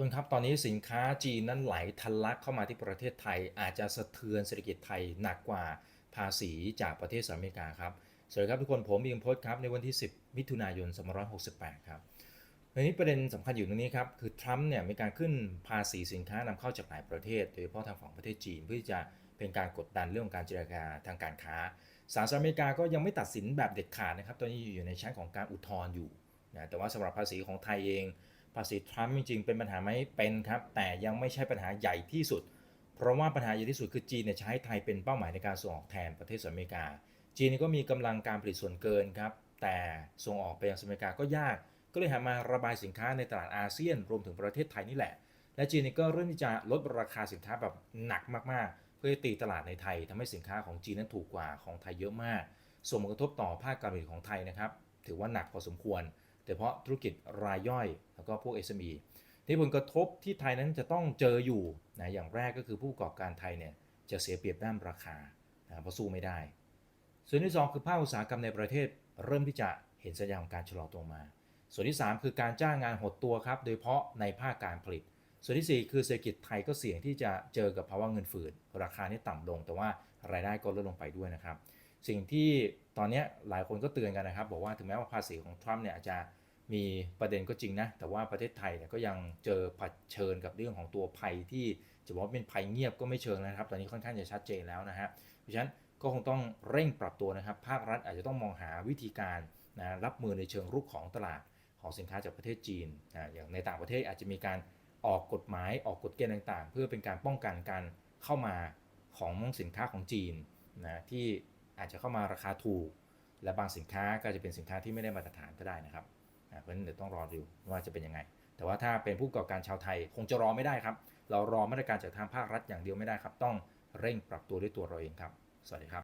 ทุนครับตอนนี้สินค้าจีนนั้นไหลทะลักเข้ามาที่ประเทศไทย อาจจะสะเทือนเศรษฐกิจไทยหนักกว่าภาษีจากประเทศสหรัฐอเมริกาครับสวัสดีครับทุกคนผมอิงพจน์ครับในวันที่ 10 มิถุนายน 2568 ครับในนี้ประเด็นสำคัญอยู่ตรงนี้ครับ คือทรัมป์เนี่ยมีการขึ้นภาษีสินค้านำเข้าจากหลายประเทศ โดยเฉพาะทางฝั่งประเทศจีน เพื่อจะเป็นการกดดันเรื่องการเจรจาทางการค้าสหรัฐอเมริกาก็ยังไม่ตัดสินแบบเด็ดขาดนะครับ ตอนนี้อยู่ในชั้นของการอุทธรณ์อยู่นะแต่ว่าสำหรับภาษีของไทยเอง ภาษีทรัมป์จริงๆเป็นปัญหาไหมเป็นครับ แต่ยังไม่ใช่ปัญหาใหญ่ที่สุด เพราะว่าปัญหาใหญ่ที่สุดคือจีนเนี่ยใช้ไทยเป็นเป้าหมายในการส่งออกแทนประเทศสหรัฐอเมริกา จีนก็มีกำลังการผลิตส่วนเกินครับ แต่ส่งออกไปยังสหรัฐอเมริกาก็ยาก ก็เลยหันมาระบายสินค้าในตลาดอาเซียน รวมถึงประเทศไทยนี่แหละ และจีนก็เริ่มที่จะลดราคาสินค้าแบบหนักมากๆ เพื่อตีตลาดในไทยทำให้สินค้าของจีนนั้นถูกกว่าของไทยเยอะมาก ส่งผลกระทบต่อภาคการผลิตของไทยนะครับ ถือว่าหนักพอสมควร ดยเฉพาะธุรกิจรายย่อย แล้วก็พวก SME ที่ผลกระทบที่ไทยนั้นจะต้องเจออยู่นะอย่างแรกก็คือผู้ประกอบการไทยเนี่ยจะเสียเปรียบด้านราคานะเพราะสู้ไม่ได้ ส่วนที่ 2 คือภาคอุตสาหกรรมในประเทศ เริ่มที่จะเห็นสัญญาณของการชะลอตัวมา ส่วนที่ 3 คือการจ้างงานหดตัวครับ โดยเฉพาะในภาคการผลิต ส่วนที่ 4 คือเศรษฐกิจไทยก็เสี่ยงที่จะเจอกับภาวะเงินฝืดราคานี่ต่ำลง แต่ว่ารายได้ก็ลดลงไปด้วยนะครับ สิ่งที่ตอนนี้หลายคนก็เตือนกันนะครับ บอกว่าถึงแม้ว่าภาษีของทรัมป์เนี่ยอาจจะ มีประเด็นก็จริงนะ แต่ว่าประเทศไทยเนี่ยก็ยังเจอผัดเชิญกับเรื่องของตัวภัยที่จะบอกว่าเป็นภัยเงียบก็ไม่เชิงนะครับ ตอนนี้ค่อนข้างจะชัดเจนแล้วนะฮะ เพราะฉะนั้นก็คงต้องเร่งปรับตัวนะครับ ภาครัฐอาจจะต้องมองหาวิธีการนะรับมือในเชิงรุกของตลาดของสินค้าจากประเทศจีนนะอย่างในต่างประเทศอาจจะมีการออกกฎหมายออกกฎเกณฑ์ต่างๆ เพื่อเป็นการป้องกันการเข้ามาของสินค้าของจีนนะที่อาจจะเข้ามาราคาถูก และบางสินค้าก็จะเป็นสินค้าที่ไม่ได้มาตรฐานก็ได้นะครับ เพราะฉะนั้นเดี๋ยวต้องรอดูว่าจะเป็นยังไง แต่ว่าถ้าเป็นผู้ประกอบการชาวไทยคงจะรอไม่ได้ครับ เรารอมาตรการจากทางภาครัฐอย่างเดียวไม่ได้ครับ ต้องเร่งปรับตัวด้วยตัวเราเองครับ สวัสดีครับ